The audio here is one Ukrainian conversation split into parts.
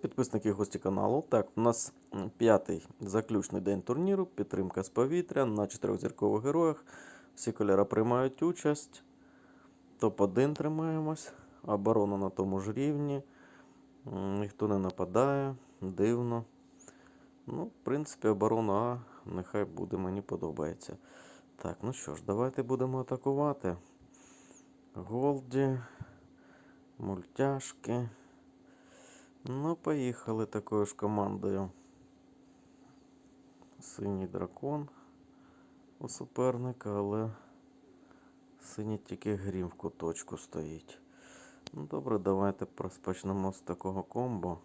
підписники гості каналу. Так, у нас п'ятий заключний день турніру. Підтримка з повітря на чотирьохзіркових героях. Всі кольори приймають участь. Топ-1 тримаємось. Оборона на тому ж рівні. Ніхто не нападає. Дивно. Ну, в принципі, оборона А нехай буде, мені подобається. Так, ну що ж, давайте будемо атакувати. Голді, мультяшки. Ну, поїхали такою ж командою. Синій дракон у суперника, але синій тільки грім в куточку стоїть. Ну, добре, давайте розпочнемо з такого комбо.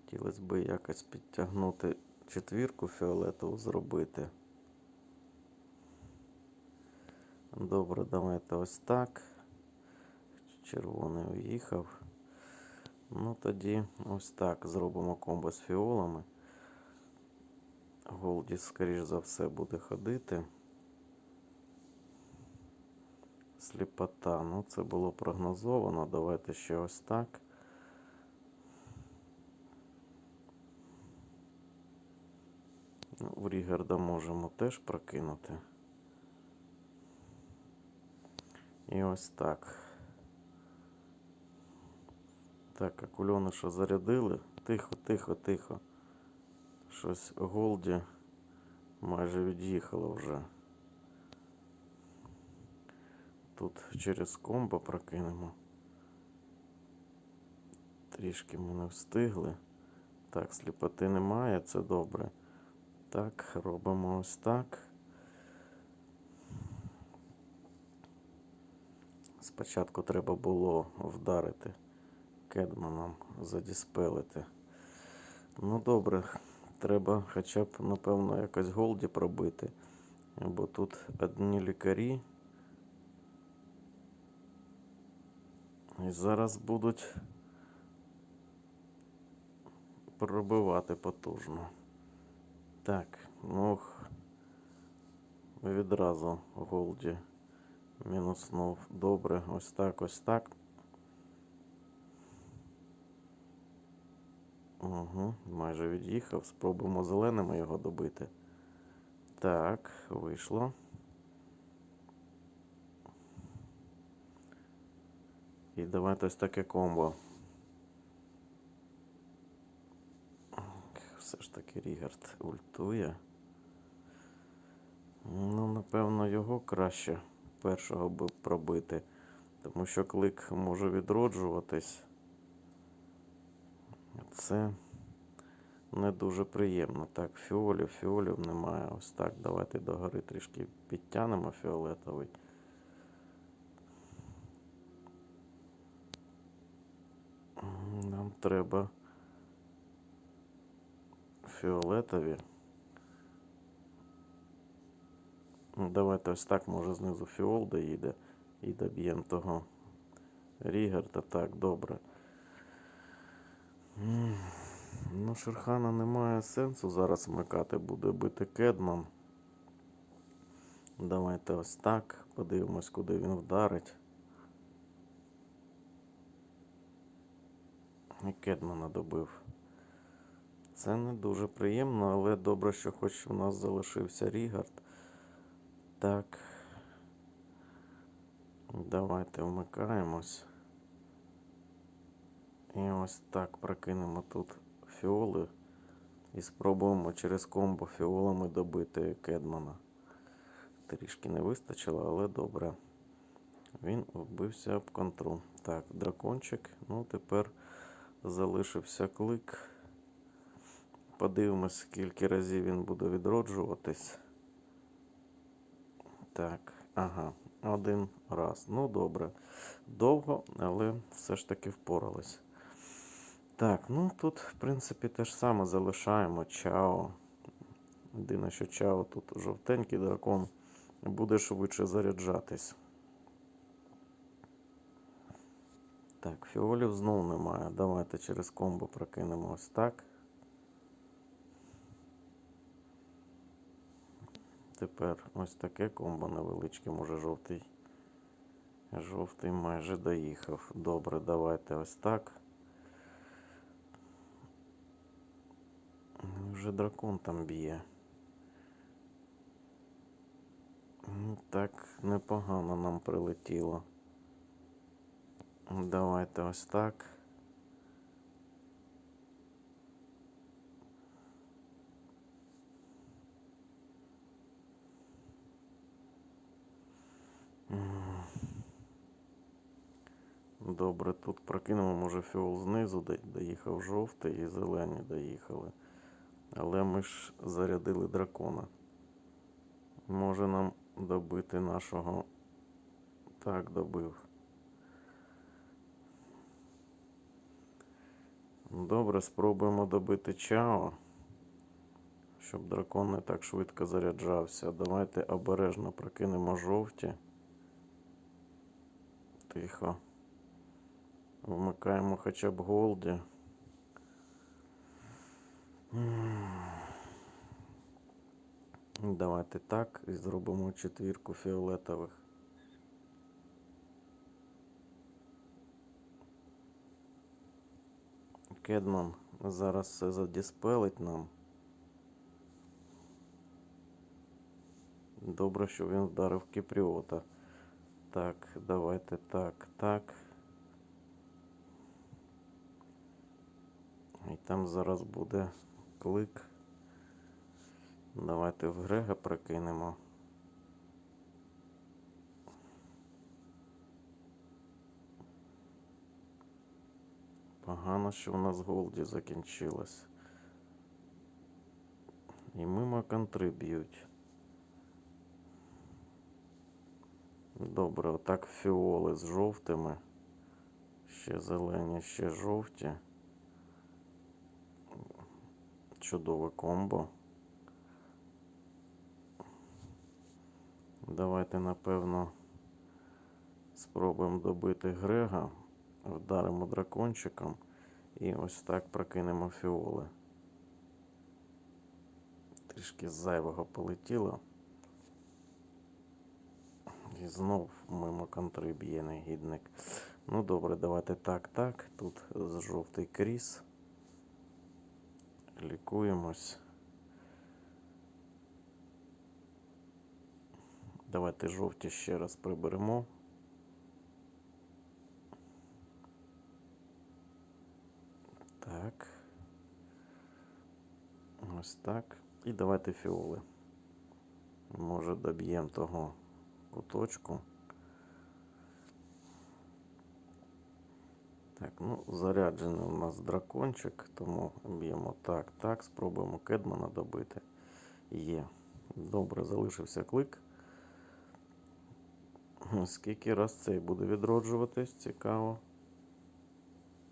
Хотілося б якось підтягнути четвірку фіолетову зробити. Добре, давайте ось так. Червоний уїхав. Ну тоді ось так зробимо комбо з фіолами. Голді, скоріш за все, буде ходити. Сліпота. Ну, це було прогнозовано. Давайте ще ось так. Ну, в Рігарда можемо теж прокинути. І ось так. Так, акульони що зарядили. Тихо, тихо, тихо. Щось Голді майже від'їхало вже. Тут через комбо прокинемо. Трішки ми не встигли. Так, сліпоти немає, це добре. Так, робимо ось так. Спочатку треба було вдарити кедманом, задіспелити. Ну добре, треба хоча б, напевно, якось голді пробити. Бо тут одні лікарі. І зараз будуть пробивати потужно. Так, ну відразу голді мінуснув. Добре, ось так, ось так. Угу, майже від'їхав. Спробуємо зеленими його добити. Так, вийшло. І давайте ось таке комбо. Все ж таки Рігард ультує. Ну, напевно, його краще першого би пробити, тому що клик може відроджуватись. Це не дуже приємно. Так, фіолів, фіолів немає. Ось так. Давайте догори трішки підтягнемо фіолетовий. Нам треба фіолетові. Ну, Давайте ось так, може знизу фіол доїде і доб'ємо того Рігарда. Так, добре. Ну, Шерхана немає сенсу зараз вмикати, буде бити Кедман. Давайте ось так. Подивимось, куди він вдарить. І Кедмана добив. Це не дуже приємно, але добре, що хоч у нас залишився Рігард. Так. Давайте вмикаємось. І ось так прокинемо тут фіоли. І спробуємо через комбо фіолами добити Кедмана. Трішки не вистачило, але добре. Він вбився об контру. Так, дракончик. Ну, тепер залишився клик. Подивимось, скільки разів він буде відроджуватись. Так, ага, один раз. Ну, добре. Довго, але все ж таки впорались. Так, ну тут, в принципі, те ж саме залишаємо Чао. Єдине, що Чао тут жовтенький дракон буде швидше заряджатись. Так, фіолів знову немає. Давайте через комбо прокинемо ось так. Тепер ось таке комбо невеличке, може жовтий. Жовтий майже доїхав. Добре, давайте ось так. Ну, Вже дракон там б'є. Ну, Так, непогано нам прилетіло. Давайте ось так. Добре, тут прокинемо, може фіол знизу до- доїхав жовтий і зелені доїхали. Але ми ж зарядили дракона. Може нам добити нашого. Так, добив. Добре, спробуємо добити Чао, щоб дракон не так швидко заряджався. Давайте обережно прокинемо жовті. Тихо. Вмикаємо хоча б голді. Давайте так і зробимо четвірку фіолетових. Кедман зараз все задіспелить нам. Добре, що він вдарив Кіпріота. Так, давайте так, так. І там зараз буде клик. Давайте в Грега прокинемо. Погано, що у нас голді закінчилось. І мимо контри б'ють. Добре, отак фіоли з жовтими. Ще зелені, ще жовті. Чудове комбо. Давайте, напевно, спробуємо добити Грега, вдаримо дракончиком і ось так прокинемо фіоли. Трішки зайвого полетіло. І знов мимо контри б'є негідник. Ну добре, давайте так, так. Тут жовтий кріс. Лікуємось. Давайте жовті ще раз приберемо. Так. Ось так. І давайте фіоли. Може доб'ємо того куточку. Так, ну, заряджений у нас дракончик, тому б'ємо так, так, спробуємо Кедмана добити. Є. Добре, залишився клик. Скільки раз цей буде відроджуватись, цікаво.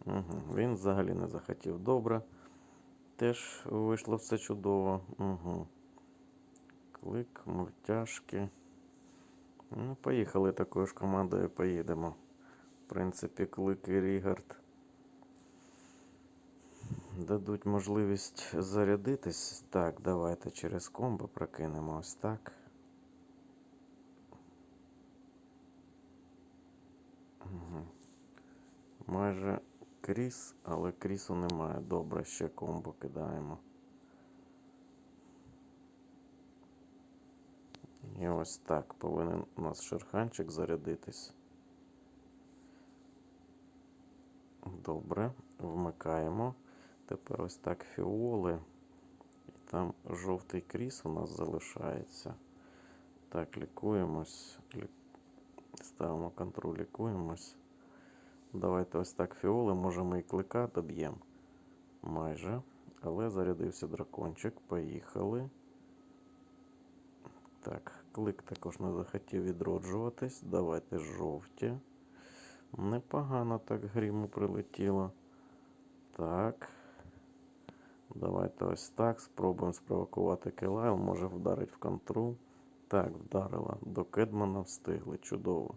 Угу. Він взагалі не захотів. Добре. Теж вийшло все чудово. Угу. Клик, мультяшки. Ну, поїхали ж командою, поїдемо. В принципі, клик і Рігард дадуть можливість зарядитись. Так, давайте через комбо прокинемо ось так. Майже кріс, але крісу немає. Добре, ще комбо кидаємо. І ось так повинен у нас шерханчик зарядитись. Добре, вмикаємо. Тепер ось так фіоли. І там жовтий кріс у нас залишається. Так, лікуємось. Ставимо контроль, лікуємось. Давайте ось так фіоли. Можемо і клика доб'ємо. Майже. Але зарядився дракончик. Поїхали. Так, клик також не захотів відроджуватись. Давайте жовті. Непогано так гріму прилетіло. Так. Давайте ось так. Спробуємо спровокувати Келайл. Може вдарить в контру. Так, вдарила. До Кедмана встигли. Чудово.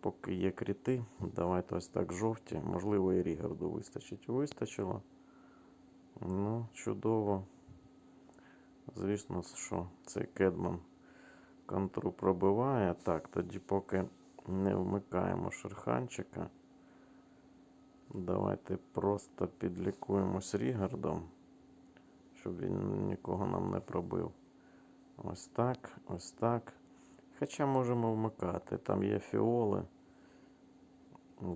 Поки є кріти, давайте ось так жовті. Можливо, і Рігарду вистачить. Вистачило. Ну, чудово. Звісно, що цей кедман контру пробиває. Так, тоді поки не вмикаємо шерханчика. Давайте просто підлікуємось Рігардом, щоб він нікого нам не пробив. Ось так, ось так. Хоча можемо вмикати. Там є фіоли.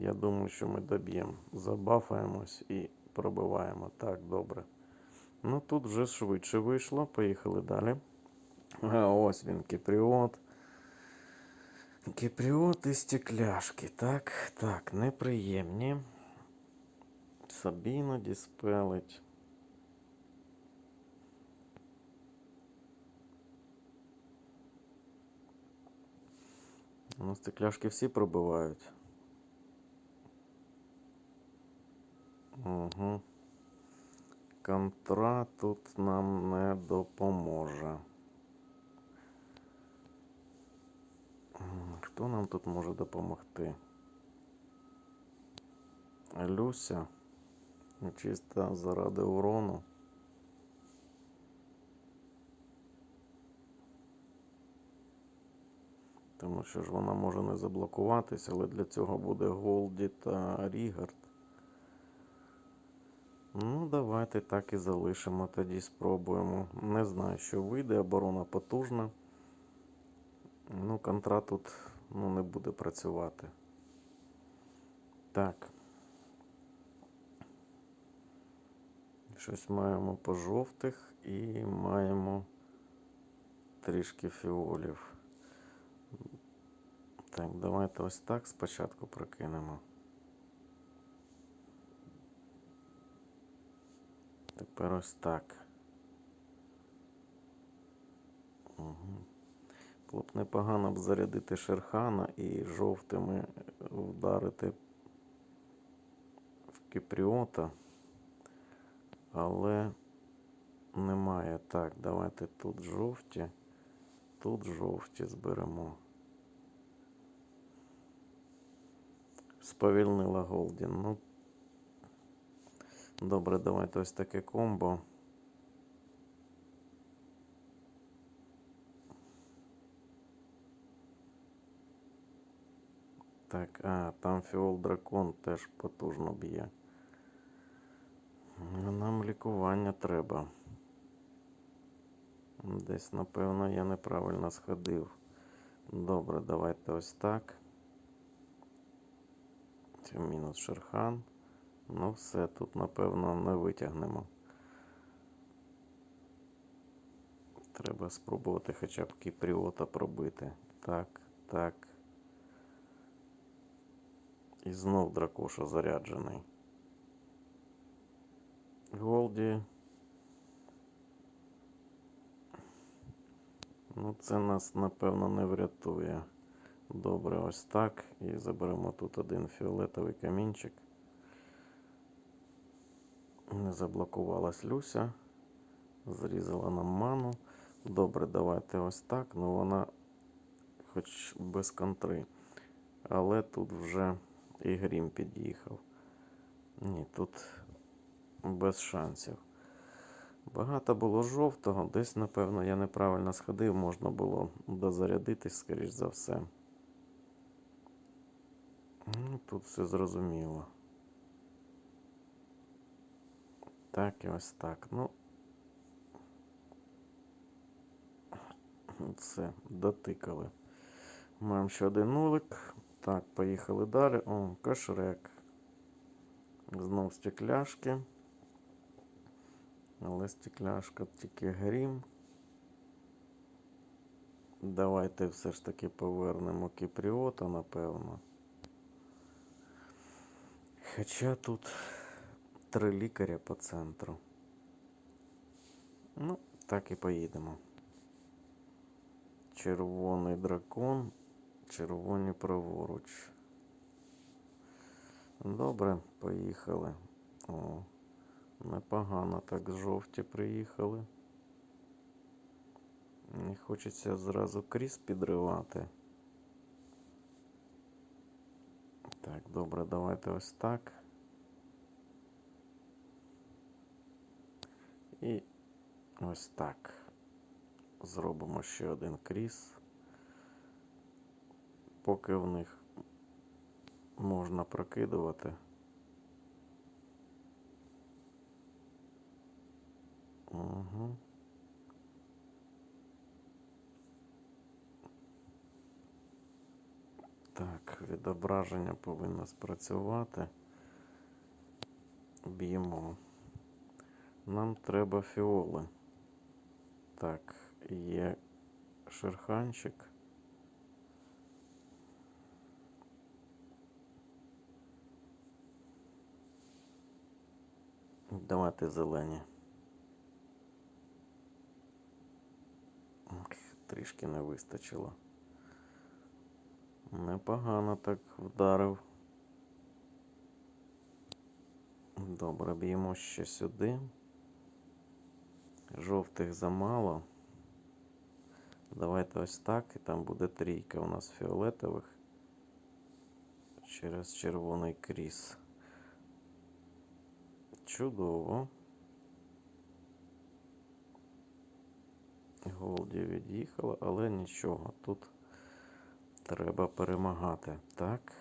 Я думаю, що ми доб'ємо. Забафаємось і пробиваємо. Так, добре. Ну тут вже швидше вийшло. Поїхали далі. А ось він, кіпріот. Кіпріот і стекляшки. Так, так, неприємні. Сабіна діспелить. Ну, стекляшки всі пробивають. Угу. Контра тут нам не допоможе. Хто нам тут може допомогти? Люся. Чисто заради урону. Тому що ж вона може не заблокуватись, але для цього буде Голді та Рігард. Ну, давайте так і залишимо, тоді спробуємо. Не знаю, що вийде, оборона потужна. Ну, контра тут ну, не буде працювати. Так. Щось маємо по жовтих і маємо трішки фіолів. Так, давайте ось так спочатку прокинемо. Тепер ось так. Угу. Було б непогано б зарядити шерхана і жовтими вдарити в кіпріота. Але немає. Так, давайте тут жовті, тут жовті зберемо. Сповільнила Голдін. Ну, добре, давайте ось таке комбо. Так, а, там фіол дракон теж потужно б'є. Ну, Нам лікування треба. Десь, напевно, я неправильно сходив. Добре, давайте ось так. Це мінус шерхан. Ну, все, тут, напевно, не витягнемо. Треба спробувати хоча б кіпріота пробити. Так, так. І знов дракоша заряджений. Голді. Ну, це нас, напевно, не врятує. Добре, ось так. І заберемо тут один фіолетовий камінчик. Не заблокувалась Люся. Зрізала нам ману. Добре, давайте ось так. Ну вона хоч без контри. Але тут вже і грім під'їхав. Ні, тут без шансів. Багато було жовтого, десь, напевно, я неправильно сходив, можна було дозарядитись, скоріш за все. Ну, Тут все зрозуміло. Так і ось так. Ну. Все, дотикали. Маємо ще один нулик. Так, поїхали далі. О, кошрек. Знов стекляшки. Але стекляшка тільки грім. Давайте все ж таки повернемо кіпріота, напевно. Хоча тут три лікаря по центру. Ну, так і поїдемо. Червоний дракон, червоні праворуч. Добре, поїхали. О, непогано так жовті приїхали. Не хочеться зразу кріс підривати. Так, добре, давайте ось так. І ось так. Зробимо ще один кріс. Поки в них можна прокидувати. Угу. Так, відображення повинно спрацювати. Б'ємо. Нам треба фіоли. Так, є шерханчик. Давайте зелені. Трішки не вистачило. Непогано так вдарив. Добре, б'ємо ще сюди. Жовтих замало. Давайте ось так, і там буде трійка у нас фіолетових через червоний кріс. Чудово. Голді від'їхала, але нічого. Тут треба перемагати. Так.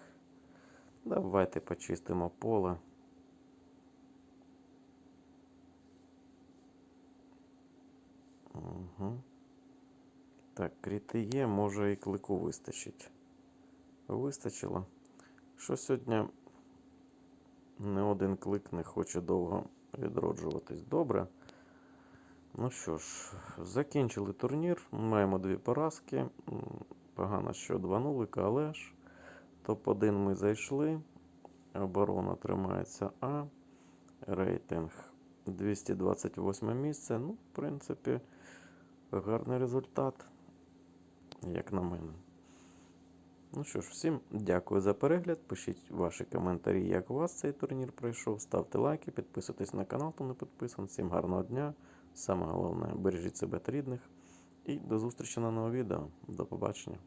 Давайте почистимо поле. Угу. Так, кріти є, може і клику вистачить. Вистачило. Що сьогодні не один клик не хоче довго відроджуватись. Добре. Ну що ж, закінчили турнір. Маємо дві поразки. Погано, що два нулика, але ж топ-1 ми зайшли. Оборона тримається А. Рейтинг 228 місце. Ну, в принципі, гарний результат, як на мене. Ну що ж, всім дякую за перегляд. Пишіть ваші коментарі, як у вас цей турнір пройшов. Ставте лайки, підписуйтесь на канал, хто не підписаний. Всім гарного дня. Саме головне, бережіть себе та рідних. І до зустрічі на новому відео. До побачення.